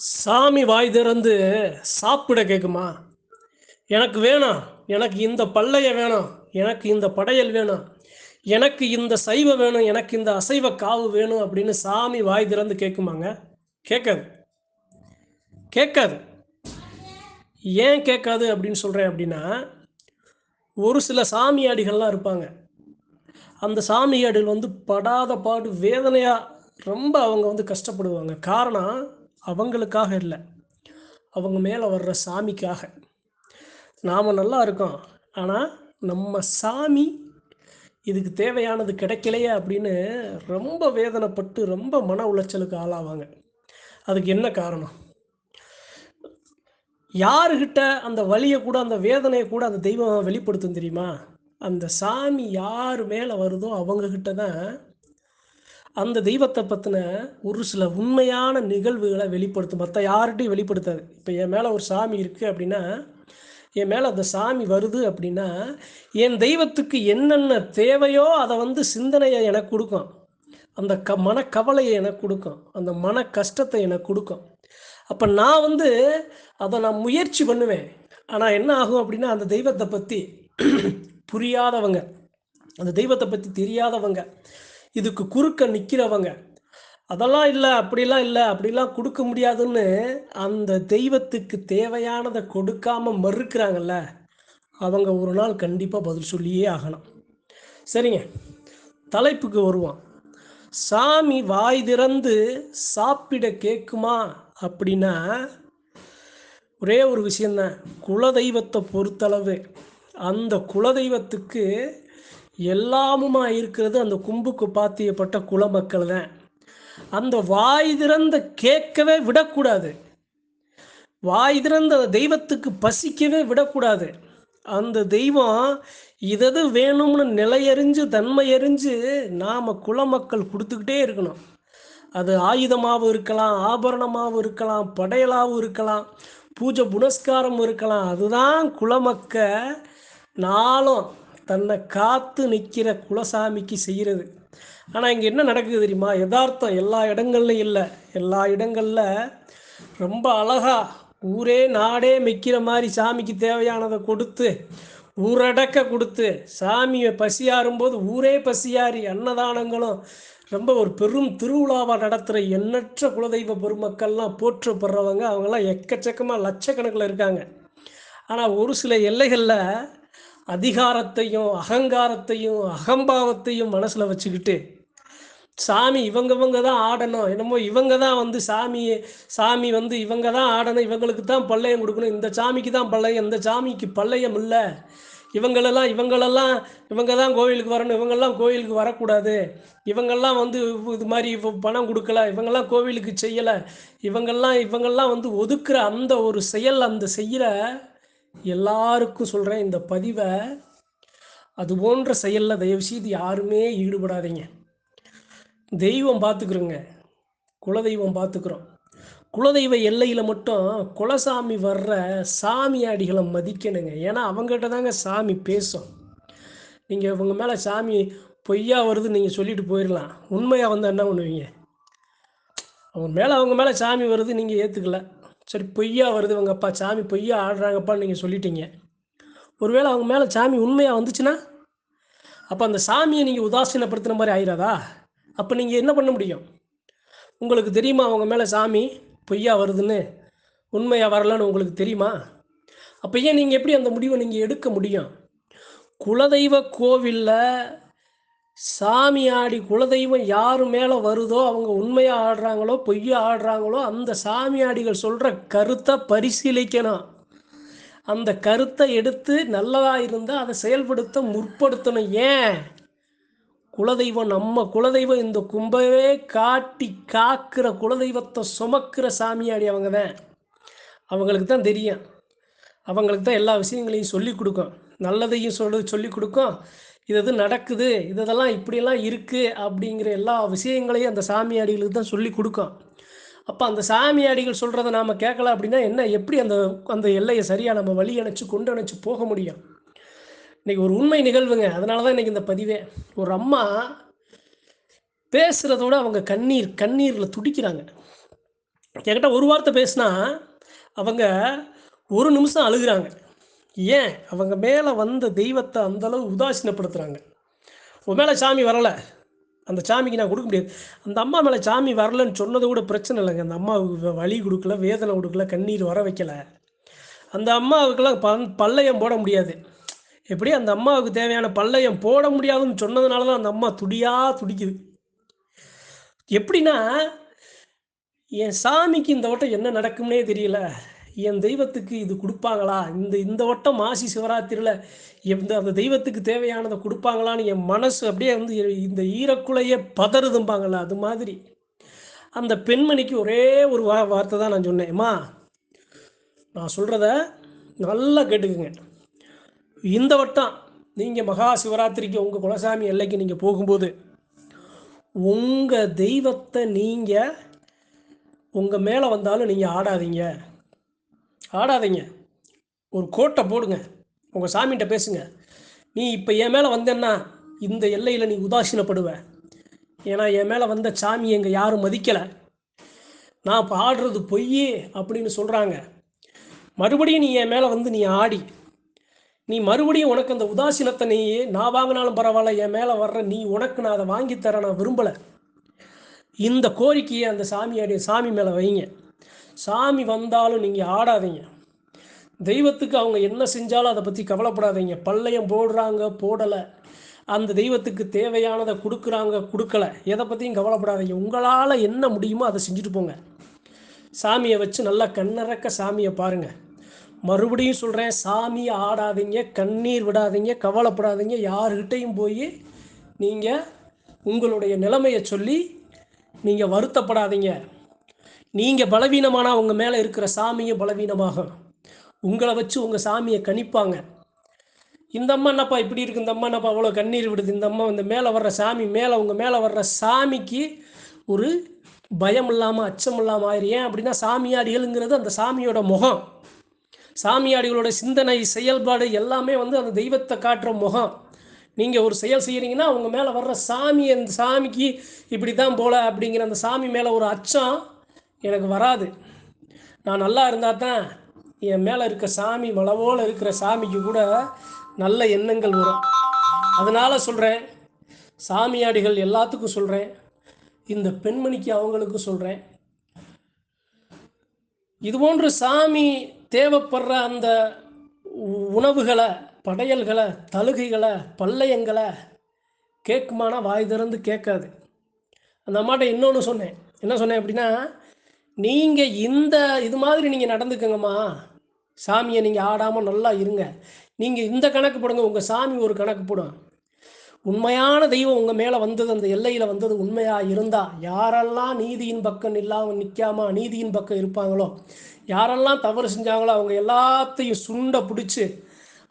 சாமி வாய் திறந்து சாப்பிட கேட்குமா எனக்கு வேணாம். எனக்கு இந்த பல்லைய வேணும். எனக்கு இந்த படையல் வேணும். எனக்கு இந்த சைவ வேணும். எனக்கு இந்த அசைவ காவு வேணும் அப்படின்னு சாமி வாய் திறந்து கேட்குமாங்க கேட்காது கேட்காது ஏன் கேட்காது அப்படின்னு சொல்கிறேன் அப்படின்னா ஒரு சில சாமியாடிகள்லாம் இருப்பாங்க. அந்த சாமியாடிகள் வந்து படாத பாடு வேதனையாக ரொம்ப அவங்க வந்து கஷ்டப்படுவாங்க. காரணம் அவங்களுக்காக இல்லை. அவங்க மேலே வர்ற சாமிக்காக. நாம் நல்லா இருக்கோம். ஆனால் நம்ம சாமி இதுக்கு தேவையானது கிடைக்கலையே அப்படின்னு ரொம்ப வேதனைப்பட்டு ரொம்ப மன உளைச்சலுக்கு ஆளாவாங்க. அதுக்கு என்ன காரணம்? யாருக்கிட்ட அந்த வழியை கூட அந்த வேதனையை கூட அந்த தெய்வம் வெளிப்படுத்தும் தெரியுமா? அந்த சாமி யார் மேலே வருதோ அவங்கக்கிட்ட தான் அந்த தெய்வத்தை பற்றின ஒரு சில உண்மையான நிகழ்வுகளை வெளிப்படுத்தும் மற்ற யார்கிட்டையும் வெளிப்படுத்தாது. இப்போ என் மேலே ஒரு சாமி இருக்குது அப்படின்னா என் மேலே அந்த சாமி வருது அப்படின்னா என் தெய்வத்துக்கு என்னென்ன தேவையோ அதை வந்து சிந்தனையை எனக்கு கொடுக்கும். அந்த க மனக்கவலையை எனக்கு கொடுக்கும். அந்த மன கஷ்டத்தை எனக்கு கொடுக்கும். அப்போ நான் வந்து அதை நான் முயற்சி பண்ணுவேன். ஆனால் என்ன ஆகும் அப்படின்னா அந்த தெய்வத்தை பற்றி புரியாதவங்க அந்த தெய்வத்தை பற்றி தெரியாதவங்க இதுக்கு குறுக்க நிற்கிறவங்க அதெல்லாம் இல்லை அப்படிலாம் இல்லை அப்படிலாம் கொடுக்க முடியாதுன்னு அந்த தெய்வத்துக்கு தேவையானதை கொடுக்காம மறுக்கிறாங்கல்ல அவங்க ஒரு நாள் கண்டிப்பாக பதில் சொல்லியே ஆகணும். சரிங்க தலைப்புக்கு வருவோம். சாமி வாய் திறந்து சாப்பிட கேட்குமா அப்படின்னா ஒரே ஒரு விஷயந்தான் குலதெய்வத்தை பொறுத்தளவு. அந்த குலதெய்வத்துக்கு எல்லாமுமா இருக்கிறது அந்த கும்புக்கு பாத்தியப்பட்ட குலமக்கள் தான். அந்த வாய் திறந்த கேட்கவே விடக்கூடாது. வாய் திறந்த தெய்வத்துக்கு பசிக்கவே விடக்கூடாது. அந்த தெய்வம் இதது வேணும்னு நிலையறிஞ்சு தன்மையறிஞ்சு நாம் குலமக்கள் கொடுத்துக்கிட்டே இருக்கணும். அது ஆயுதமாகவும் இருக்கலாம் ஆபரணமாகவும் இருக்கலாம் படையலாகவும் இருக்கலாம் பூஜை புனஸ்காரம் இருக்கலாம். அதுதான் குலமக்க நாளும் தன்னை காத்து நிற்கிற குலசாமிக்கு செய்கிறது ஆனால் இங்கே என்ன நடக்குது தெரியுமா? யதார்த்தம் எல்லா இடங்கள்லையும் இல்லை. எல்லா இடங்களில் ரொம்ப அழகாக ஊரே நாடே மெக்கிற மாதிரி சாமிக்கு தேவையானதை கொடுத்து ஊரடக்க கொடுத்து சாமியை பசியாறும்போது ஊரே பசியாறி அன்னதானங்களும் ரொம்ப ஒரு பெரும் திருவிழாவாக நடத்துகிற எண்ணற்ற குலதெய்வ பெருமக்கள்லாம் போற்றப்படுறவங்க அவங்கெல்லாம் எக்கச்சக்கமாக லட்சக்கணக்கில் இருக்காங்க. ஆனால் ஒரு சில எல்லைகளில் அதிகாரத்தையும் அகங்காரத்தையும் அகம்பாவத்தையும் மனசில் வச்சுக்கிட்டு சாமி இவங்க இவங்க தான் ஆடணும். என்னமோ இவங்க தான் வந்து சாமி சாமி வந்து இவங்க தான் ஆடணும். இவங்களுக்கு தான் பள்ளையம் கொடுக்கணும். இந்த சாமிக்கு தான் பள்ளையம். இந்த சாமிக்கு பள்ளையம் இல்லை. இவங்களெல்லாம் இவங்களெல்லாம் இவங்க தான் கோவிலுக்கு வரணும். இவங்கெல்லாம் கோவிலுக்கு வரக்கூடாது. இவங்கெல்லாம் வந்து இது மாதிரி பணம் கொடுக்கல. இவங்கெல்லாம் கோவிலுக்கு செய்யலை. இவங்கெல்லாம் இவங்கெல்லாம் வந்து ஒதுக்குற அந்த ஒரு செயல் அந்த செய்கிற எல்லாருக்கும் சொல்கிறேன் இந்த பதிவை அது போன்ற செயலில் தயவுசெய்து யாருமே ஈடுபடாதீங்க. தெய்வம் பார்த்துக்குறோங்க குலதெய்வம் பார்த்துக்குறோம். குலதெய்வ எல்லையில் மட்டும் குலசாமி வர்ற சாமியாடிகளை மதிக்கணுங்க. ஏன்னா அவங்ககிட்ட தாங்க சாமி பேசும். நீங்கள் இவங்க மேலே சாமி பொய்யா வருது நீங்கள் சொல்லிட்டு போயிடலாம் உண்மையாக வந்து என்ன பண்ணுவீங்க? அவங்க மேலே அவங்க மேலே சாமி வருது நீங்கள் ஏற்றுக்கல சரி பொய்யா வருது இவங்கப்பா சாமி பொய்யா ஆடுறாங்கப்பான்னு நீங்கள் சொல்லிட்டீங்க. ஒருவேளை அவங்க மேலே சாமி உண்மையாக வந்துச்சுன்னா அப்போ அந்த சாமியை நீங்கள் உதாசீனப்படுத்தின மாதிரி ஆயிராதா? அப்போ நீங்கள் என்ன பண்ண முடியும்? உங்களுக்கு தெரியுமா அவங்க மேலே சாமி பொய்யா வருதுன்னு? உண்மையாக வரலன்னு உங்களுக்கு தெரியுமா? அப்போ ஏன் நீங்கள் எப்படி அந்த முடிவை நீங்கள் எடுக்க முடியும்? குலதெய்வ கோவிலில் சாமி ஆடி குலதெய்வம் யார் மேலே வருதோ அவங்க உண்மையாக ஆடுறாங்களோ பொய்யா ஆடுறாங்களோ அந்த சாமியாடிகள் சொல்கிற கருத்தை பரிசீலிக்கணும். அந்த கருத்தை எடுத்து நல்லதாக இருந்தால் அதை செயல்படுத்த முற்படுத்தணும். ஏன்? குலதெய்வம் நம்ம குலதெய்வம் இந்த கும்பவே காட்டி காக்கிற குலதெய்வத்தை சுமக்கிற சாமியாடி அவங்க தான். அவங்களுக்கு தான் தெரியும். அவங்களுக்கு தான் எல்லா விஷயங்களையும் சொல்லி கொடுக்கும். நல்லதையும் சொல்லி சொல்லி கொடுக்கும். இது இது நடக்குது இதெல்லாம் இப்படியெல்லாம் இருக்குது அப்படிங்கிற எல்லா விஷயங்களையும் அந்த சாமியாடிகளுக்கு தான் சொல்லி கொடுக்கும். அப்போ அந்த சாமியாடிகள் சொல்கிறத நாம் கேட்கல அப்படின்னா என்ன? எப்படி அந்த அந்த எல்லையை சரியாக நம்ம வழி அணைச்சு கொண்டு அணைச்சு போக முடியும்? இன்றைக்கி ஒரு உண்மை நிகழ்வுங்க. அதனால தான் இன்றைக்கி இந்த பதிவே. ஒரு அம்மா பேசுகிறதோட அவங்க கண்ணீர் கண்ணீரில் துடிக்கிறாங்க. என்கிட்ட ஒரு வார்த்தை பேசினா அவங்க ஒரு நிமிஷம் அழுகுறாங்க. ஏன்? அவங்க மேலே வந்த தெய்வத்தை அந்தளவு உதாசீனப்படுத்துகிறாங்க உன் மேலே சாமி வரலை. அந்த சாமிக்கு நான் கொடுக்க முடியாது. அந்த அம்மா மேலே சாமி வரலன்னு சொன்னது கூட பிரச்சனை இல்லைங்க. அந்த அம்மாவுக்கு வலி கொடுக்கல வேதனை கொடுக்கல கண்ணீர் வர வைக்கல. அந்த அம்மாவுக்கெல்லாம் பன் பல்லையம் போட முடியாது. எப்படி? அந்த அம்மாவுக்கு தேவையான பல்லையம் போட முடியாதுன்னு சொன்னதுனால தான் அந்த அம்மா துடியாக துடிக்குது. எப்படின்னா என் சாமிக்கு இந்த வட்டம் என்ன நடக்கும்னே தெரியல. என் தெய்வத்துக்கு இது கொடுப்பாங்களா? இந்த இந்த வட்டம் மாசி சிவராத்திரியில் எந்த அந்த தெய்வத்துக்கு தேவையானதை கொடுப்பாங்களான்னு என் மனசு அப்படியே வந்து இந்த ஈரக்குலையே பதறுதும்பாங்கள்ல அது மாதிரி. அந்த பெண்மணிக்கு ஒரே ஒரு வா வார்த்தை தான் நான் சொன்னேன். நான் சொல்கிறத நல்லா கேட்டுக்குங்க. இந்த வட்டம் நீங்கள் மகா சிவராத்திரிக்கு உங்கள் குலசாமி எல்லைக்கு நீங்கள் போகும்போது உங்கள் தெய்வத்தை நீங்கள் உங்கள் மேலே வந்தாலும் நீங்கள் ஆடாதீங்க. ஆடாதீங்க. ஒரு கோட்டை போடுங்க. உங்கள் சாமிகிட்ட பேசுங்க. நீ இப்போ என் மேலே வந்தேன்னா இந்த எல்லையில் நீ உதாசீனப்படுவ. ஏன்னா என் மேலே வந்த சாமி எங்கள் யாரும் மதிக்கலை. நான் இப்போ ஆடுறது பொய்யே அப்படின்னு சொல்கிறாங்க மறுபடியும் நீ என் மேலே வந்து நீ ஆடி. நீ மறுபடியும் உனக்கு அந்த உதாசீனத்தை நீ நான் வாங்கினாலும் பரவாயில்ல என் மேலே வர்ற நீ உனக்கு நான் அதை வாங்கித்தர நான் விரும்பலை. இந்த கோரிக்கையை அந்த சாமியாடைய சாமி மேலே வைங்க. சாமி வந்தாலும் நீங்கள் ஆடாதீங்க. தெய்வத்துக்கு அவங்க என்ன செஞ்சாலும் அதை பற்றி கவலைப்படாதீங்க. பள்ளையம் போடுறாங்க போடலை. அந்த தெய்வத்துக்கு தேவையானதை கொடுக்குறாங்க கொடுக்கல. எதை பற்றியும் கவலைப்படாதீங்க. உங்களால் என்ன முடியுமோ அதை செஞ்சுட்டு போங்க. சாமியை வச்சு நல்லா கண்ணறக்க சாமியை பாருங்கள் மறுபடியும் சொல்கிறேன் சாமியை ஆடாதீங்க கண்ணீர் விடாதீங்க கவலைப்படாதீங்க. யாருக்கிட்டையும் போய் நீங்கள் உங்களுடைய நிலைமையை சொல்லி நீங்கள் வருத்தப்படாதீங்க. நீங்கள் பலவீனமானால் உங்கள் மேலே இருக்கிற சாமியும் பலவீனமாகும் உங்களை வச்சு உங்கள் சாமியை கணிப்பாங்க. இந்த அம்மா என்னப்பா இப்படி இருக்கு? இந்த அம்மா என்னப்பா அவ்வளோ கண்ணீர் விடுது? இந்த அம்மா இந்த மேலே வர்ற சாமி மேலே உங்கள் மேலே வர்ற சாமிக்கு ஒரு பயம் இல்லாமல் அச்சம் இல்லாமல் ஆயிரு. ஏன் அப்படின்னா சாமியாடிகள்ங்கிறது அந்த சாமியோட முகம். சாமியாடிகளோட சிந்தனை செயல்பாடு எல்லாமே வந்து அந்த தெய்வத்தை காட்டுற முகம். நீங்கள் ஒரு செயல் செய்கிறீங்கன்னா அவங்க மேலே வர்ற சாமி அந்த சாமிக்கு இப்படி தான் போல அப்படிங்கிற அந்த சாமி மேலே ஒரு அச்சம் எனக்கு வராது. நான் நல்லா இருந்தால் தான் என் மேலே இருக்க சாமி வளவோல இருக்கிற சாமிக்கு கூட நல்ல எண்ணங்கள் வரும். அதனால் சொல்கிறேன் சாமியாடிகள் எல்லாத்துக்கும் சொல்கிறேன் இந்த பெண்மணிக்கு அவங்களுக்கும் சொல்கிறேன் இது போன்று சாமி தேவைப்படுற அந்த உணவுகளை படையல்களை தழுகைகளை பல்லையங்களை கேட்குமானா வாய் திறந்து கேட்காது. அந்த அம்மாட்ட இன்னொன்று சொன்னேன். என்ன சொன்னேன் அப்படின்னா நீங்கள் இந்த இது மாதிரி நீங்கள் நடந்துக்கங்கம்மா. சாமியை நீங்கள் ஆடாமல் நல்லா இருங்க. நீங்கள் இந்த கணக்கு போடுங்க உங்கள் சாமி ஒரு கணக்கு போடும். உண்மையான தெய்வம் உங்கள் மேலே வந்தது அந்த எல்லையில் வந்தது உண்மையாக இருந்தால் யாரெல்லாம் நீதியின் பக்கம் இல்லாமல் நிற்காம நீதியின் பக்கம் இருப்பாங்களோ யாரெல்லாம் தவறு செஞ்சாங்களோ அவங்க எல்லாத்தையும் சுண்டை பிடிச்சி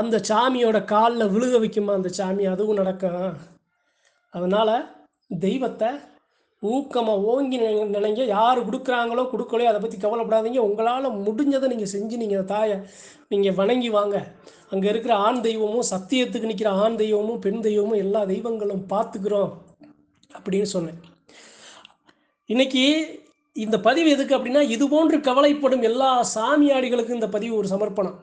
அந்த சாமியோட காலில் விழுக வைக்குமா அந்த சாமி? அதுவும் நடக்கும். அதனால் தெய்வத்தை ஊக்கமாக ஓங்கி நினைங்க யார் கொடுக்குறாங்களோ கொடுக்கலையோ அதை பற்றி கவலைப்படாதீங்க. உங்களால் முடிஞ்சதை நீங்கள் செஞ்சு நீங்கள் தாயை நீங்கள் வணங்கி வாங்க. அங்கே இருக்கிற ஆண் தெய்வமும் சத்தியத்துக்கு நிற்கிற ஆண் தெய்வமும் பெண் தெய்வமும் எல்லா தெய்வங்களும் பார்த்துக்கிறோம் அப்படின்னு சொன்னேன். இன்னைக்கு இந்த பதிவு எதுக்கு அப்படின்னா இது போன்று கவலைப்படும் எல்லா சாமியாடிகளுக்கும் இந்த பதிவு ஒரு சமர்ப்பணம்.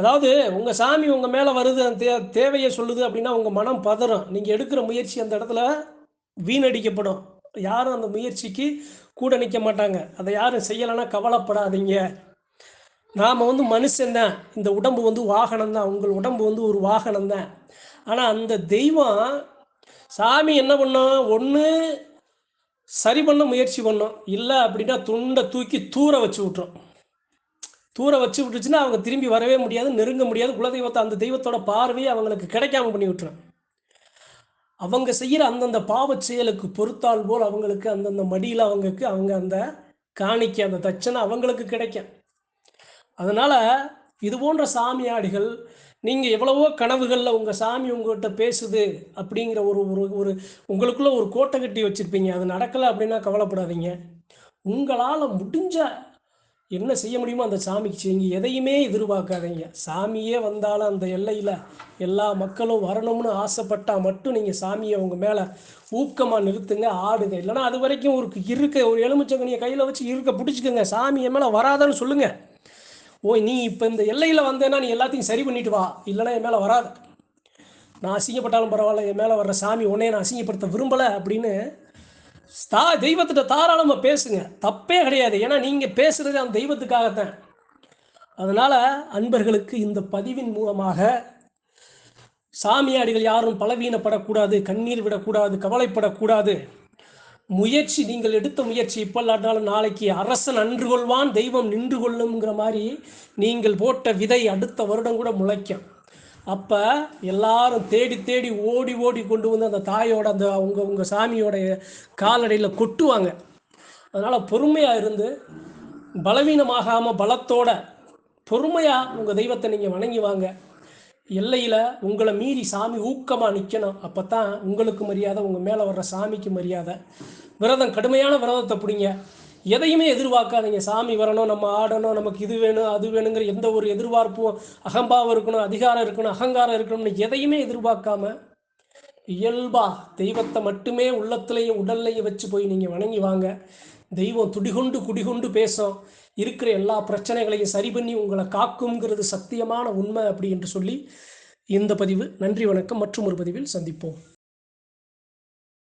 அதாவது உங்கள் சாமி உங்கள் மேலே வருது அந்த தே தேவையை சொல்லுது அப்படின்னா உங்கள் மனம் பதறும். நீங்கள் எடுக்கிற முயற்சி அந்த இடத்துல வீணடிக்கப்படும். யாரும் அந்த முயற்சிக்கு கூட நிற்க மாட்டாங்க. அதை யாரும் செய்யலைன்னா கவலைப்படாதீங்க. நாம் வந்து மனுஷன் தான். இந்த உடம்பு வந்து வாகனம் தான். உங்கள் உடம்பு வந்து ஒரு வாகனம் தான். ஆனால் அந்த தெய்வம் சாமி என்ன பண்ணோம்? ஒன்று சரி பண்ண முயற்சி பண்ணோம். இல்லை அப்படின்னா துண்டை தூக்கி தூர வச்சு விட்றோம் தூர வச்சு விட்டுச்சுன்னா அவங்க திரும்பி வரவே முடியாது நெருங்க முடியாது. குலதெய்வத்தை அந்த தெய்வத்தோட பார்வையை அவங்களுக்கு கிடைக்காம பண்ணி விட்டுரும். அவங்க செய்கிற அந்தந்த பாவச் செயலுக்கு பொறுத்தால் போல் அவங்களுக்கு அந்தந்த மடியில் அவங்களுக்கு அவங்க அந்த காணிக்க அந்த தட்சணை அவங்களுக்கு கிடைக்கும். அதனால் இது போன்ற சாமியாடிகள் நீங்கள் எவ்வளவோ கனவுகளில் உங்கள் சாமி உங்கள்கிட்ட பேசுது அப்படிங்கிற ஒரு ஒரு ஒரு உங்களுக்குள்ள ஒரு கோட்டை கட்டி வச்சுருப்பீங்க. அது நடக்கலை அப்படின்னா கவலைப்படாதீங்க. உங்களால் முடிஞ்ச என்ன செய்ய முடியுமோ அந்த சாமிக்கு செய்யுங்க. எதையுமே எதிர்பார்க்காதீங்க. சாமியே வந்தாலும் அந்த எல்லையில் எல்லா மக்களும் வரணும்னு ஆசைப்பட்டால் மட்டும் நீங்கள் சாமியை உங்கள் மேலே ஊக்கமாக நிறுத்துங்க ஆடுங்க. இல்லைனா அது வரைக்கும் ஒரு இருக்க ஒரு எலுமிச்சங்கனியை கையில் வச்சு இருக்க பிடிச்சிக்கோங்க. சாமி என் மேலே வராதான்னு சொல்லுங்கள் ஓ நீ இப்போ இந்த எல்லையில் வந்தேன்னா நீ எல்லாத்தையும் சரி பண்ணிட்டு வா. இல்லைன்னா என் மேலே வராது. நான் அசிங்கப்பட்டாலும் பரவாயில்ல என் மேலே வர்ற சாமி உன்னைய நான் அசிங்கப்படுத்த விரும்பலை அப்படின்னு தா தெய்வத்திட்ட தாராளமாக பேசுங்க. தப்பே கிடையாது. ஏன்னா நீங்கள் பேசுகிறது அந்த தெய்வத்துக்காகத்தான். அதனால் அன்பர்களுக்கு இந்த பதிவின் மூலமாக சாமியாடிகள் யாரும் பலவீனப்படக்கூடாது கண்ணீர் விடக்கூடாது கவலைப்படக்கூடாது. முயற்சி நீங்கள் எடுத்த முயற்சி இப்பல்லாட்டாலும் நாளைக்கு அரசன் அன்று கொள்வான் தெய்வம் நின்று கொள்ளுங்கிற மாதிரி நீங்கள் போட்ட விதை அடுத்த வருடம் கூட முளைக்கும். அப்போ எல்லாரும் தேடி தேடி ஓடி ஓடி கொண்டு வந்து அந்த தாயோட அந்த அவங்க உங்கள் சாமியோடைய காலடியில் கொட்டுவாங்க. அதனால் பொறுமையாக இருந்து பலவீனமாகாமல் பலத்தோட பொறுமையாக உங்கள் தெய்வத்தை நீங்கள் வணங்கி வாங்க. எல்லையில் உங்களை மீறி சாமி ஊக்கமாக நிற்கணும் அப்போ தான் உங்களுக்கு மரியாதை உங்கள் மேலே வர்ற சாமிக்கு மரியாதை. விரதம் கடுமையான விரதத்தை பிடிங்க. எதையுமே எதிர்பார்க்காதீங்க. சாமி வரணும் நம்ம ஆடணும் நமக்கு இது வேணும் அது வேணுங்கிற எந்த ஒரு எதிர்பார்ப்பும் அகம்பாவம் இருக்கணும் அதிகாரம் இருக்கணும் அகங்காரம் இருக்கணும்னு எதையுமே எதிர்பார்க்காம இயல்பா தெய்வத்தை மட்டுமே உள்ளத்துலேயும் உடல்லையும் வச்சு போய் நீங்கள் வணங்கி வாங்க. தெய்வம் துடிகொண்டு குடிகொண்டு பேசும். இருக்கிற எல்லா பிரச்சனைகளையும் சரி பண்ணி உங்களை காக்குங்கிறது சத்தியமான உண்மை அப்படி என்று சொல்லி இந்த பதிவு நன்றி வணக்கம் மற்றும் ஒரு பதிவில் சந்திப்போம்.